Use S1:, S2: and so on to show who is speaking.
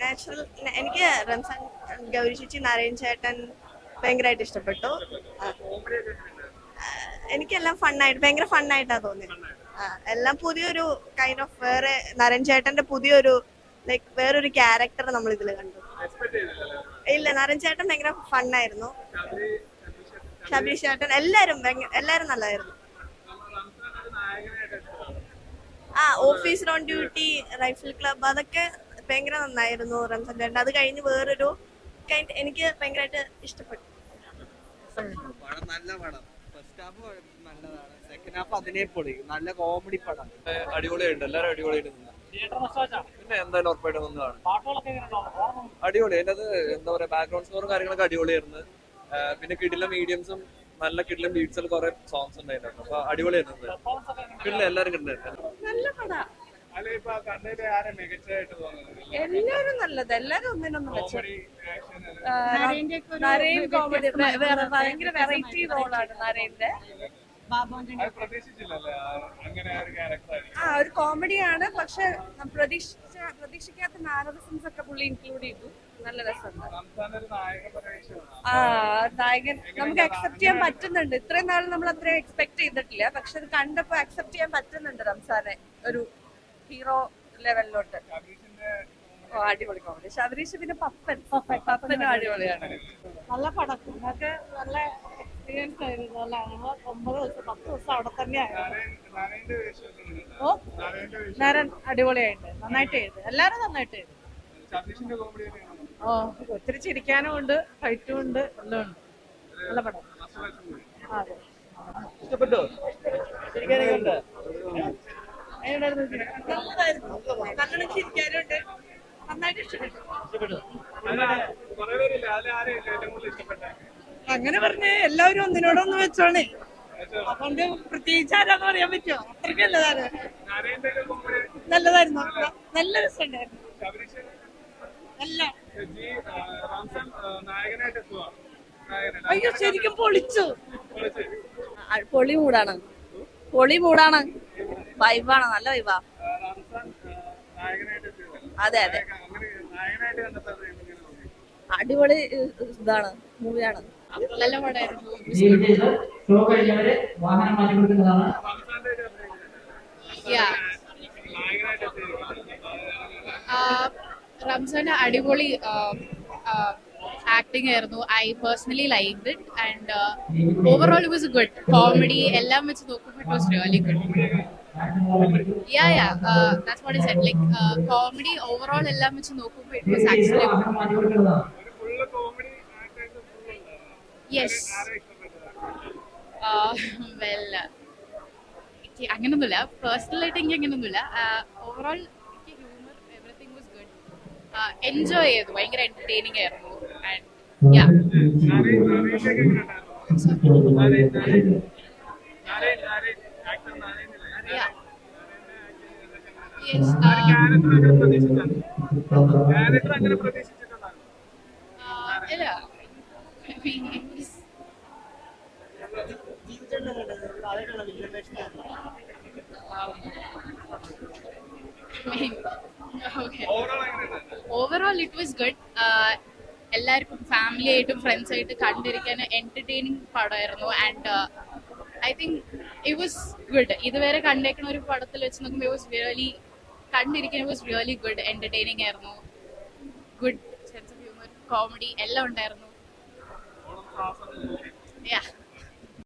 S1: Natural എനിക്ക് റംസാൻ ഗൗരി ചേച്ചി നാരായൺ ചേട്ടൻ ഭയങ്കരമായിട്ട് ഇഷ്ടപ്പെട്ടു. എനിക്കെല്ലാം ഫണ്ണായിട്ട് ഭയങ്കര ഫണ്ണായിട്ടാ തോന്നിയത്. എല്ലാം പുതിയൊരു കൈൻഡ് ഓഫ് വേറെ നാരായൺ ചേട്ടന്റെ പുതിയൊരു ലൈക്ക് വേറൊരു ക്യാരക്ടർ നമ്മൾ ഇതിൽ കണ്ടു. ഇല്ല നാരായൺ ചേട്ടൻ ഭയങ്കര ഫണ്ണായിരുന്നു. ഷബീഷ് ചേട്ടൻ എല്ലാവരും എല്ലാരും നല്ലതായിരുന്നു
S2: റംസാൻ ഒരു നായകനായിട്ട് ഇഷ്ടമാണ്
S1: ആ officer on duty rifle club അതൊക്കെ ഭയങ്കര നന്നായിരുന്നു റംസാൻ ചേട്ടൻ. അത് കഴിഞ്ഞ് വേറൊരു എനിക്ക് ഭയങ്കരമായിട്ട് ഇഷ്ടപ്പെട്ടു.
S3: പടം നല്ല പടം. ഫസ്റ്റ് ഹാഫ് നല്ലതാണ്. സെക്കൻഡ് ഹാഫ് അതിനെ പൊളി. നല്ല കോമഡി പടം.
S4: അടിപൊളിയായിട്ട് എല്ലാവരും അടിപൊളിയായിട്ട് പിന്നെ എന്തായാലും ഉറപ്പായിട്ടും അടിപൊളി. അതിന്റെ അത് എന്താ പറയാ ബാക്ക്ഗ്രൗണ്ട് സ്കോറും കാര്യങ്ങളൊക്കെ അടിപൊളിയായിരുന്നു. പിന്നെ കിടില മീഡിയംസും നല്ല കിട്ടിലും ബീറ്റ്സിൽ കുറെ സോങ്സ് ഉണ്ടായിരുന്നു അപ്പൊ അടിപൊളിയായിരുന്നു കിട്ടില്ല എല്ലാരും കിട്ടുന്നുണ്ടായിരുന്നു
S5: നല്ല പടാ. എല്ലാരും നല്ലത്. എല്ലാരും ഒന്നിനൊന്നും വെച്ചു
S2: നരേന്റെ
S5: നരേൻ കോമഡി ഭയങ്കര വെറൈറ്റി റോളാണ് നരേന്റെ.
S2: ആ- ഒരു
S5: കോമഡിയാണ് പക്ഷെ പ്രതീക്ഷിച്ച പ്രതീക്ഷിക്കാത്ത മാനറിസംസ് ഒക്കെ പുള്ളി ഇൻക്ലൂഡ് ചെയ്തു. നല്ല രസമുണ്ട്. ആ നായകൻ നമുക്ക് അക്സെപ്റ്റ് ചെയ്യാൻ പറ്റുന്നുണ്ട്. ഇത്രയും നാൾ നമ്മൾ അത്രയും എക്സ്പെക്ട് ചെയ്തിട്ടില്ല. പക്ഷെ അത് കണ്ടപ്പോ അക്സെപ്റ്റ് ചെയ്യാൻ പറ്റുന്നുണ്ട് റംസാനെ. ഒരു ഹീറോ ലെവലിലോട്ട് ഓ അടിപൊളി കോമഡി ശബരീഷ് പിന്നെ പപ്പൻ. പപ്പനും അടിപൊളിയാണ്.
S6: നല്ല പടം. നല്ല എക്സ്പീരിയൻസ് ആയിരുന്നു. അല്ല? ഞങ്ങൾ ഒമ്പത് ദിവസം പത്ത് ദിവസം അവിടെ തന്നെയായിരുന്നു ഓ
S2: നരൻ
S6: നേരം അടിപൊളിയായിട്ട്. നന്നായിട്ട് ചെയ്തു. എല്ലാവരും നന്നായിട്ട് ചെയ്തു. ഓ ഒത്തിരി ചിരിക്കാനും ഉണ്ട് ഫൈറ്റും ഉണ്ട് എല്ലാം ഉണ്ട്. നല്ല പടം. അതെ.
S4: ഇഷ്ടപ്പെട്ടോ?
S5: നന്നായിട്ട് ഇഷ്ടപ്പെട്ടു.
S6: അങ്ങനെ പറഞ്ഞ് എല്ലാവരും ഒന്നിനോടൊന്ന് വെച്ചോണേ അതുകൊണ്ട് പ്രത്യേകിച്ച് ആരാന്ന് പറയാൻ പറ്റുമോ അത്രയ്ക്ക് നല്ലതാണ്. നല്ലതായിരുന്നു. നല്ല രസമുണ്ടായിരുന്നു. നല്ല. അയ്യോ ശരിക്കും പൊളിച്ചു.
S7: പൊളി മൂടാണ്. പൊളി മൂടാണ്. വൈബാണ് നല്ല വൈബാ? അതെ അതെ. അടിപൊളി ഇതാണ് മൂവിയാണ്.
S5: നല്ല പടമായിരുന്നു.
S2: റംസാന്റെ
S8: അടിപൊളി ആക്ടിംഗ് ആയിരുന്നു. I personally like it and overall it was good comedy എല്ലാം വെച്ച് നോക്കുമ്പോൾ it was really good yeah yeah that's what is like comedy overall എല്ലാം വെച്ച് നോക്കുമ്പോൾ it was actually yes well എനിക്ക് അങ്ങനൊന്നുമില്ല. പേഴ്സണലായിട്ട് എനിക്ക് അങ്ങനൊന്നുമില്ല. ഓവറോൾ എനിക്ക് humour everything was good enjoy ചെയ്തു. ഭയങ്കര എന്റർടൈനിങ് ആയിരുന്നു. And yeah
S2: Narayan overall
S8: it was good എല്ലാവർക്കും ഫാമിലി ആയിട്ടും ഫ്രണ്ട്സ് ആയിട്ട് കണ്ടിരിക്കാൻ എന്റർടൈനിങ് പടമായിരുന്നു. And I think it was good ഇതുവരെ കണ്ടേക്കുന്ന ഒരു പടത്തിൽ വെച്ച് നോക്കുമ്പോൾ വാസ് റിയലി കണ്ടിരിക്കാൻ വാസ് റിയലി ഗുഡ് എന്റർടൈനിങ് ആയിരുന്നു. Good sense of humour comedy എല്ലാം ഉണ്ടായിരുന്നു. യാ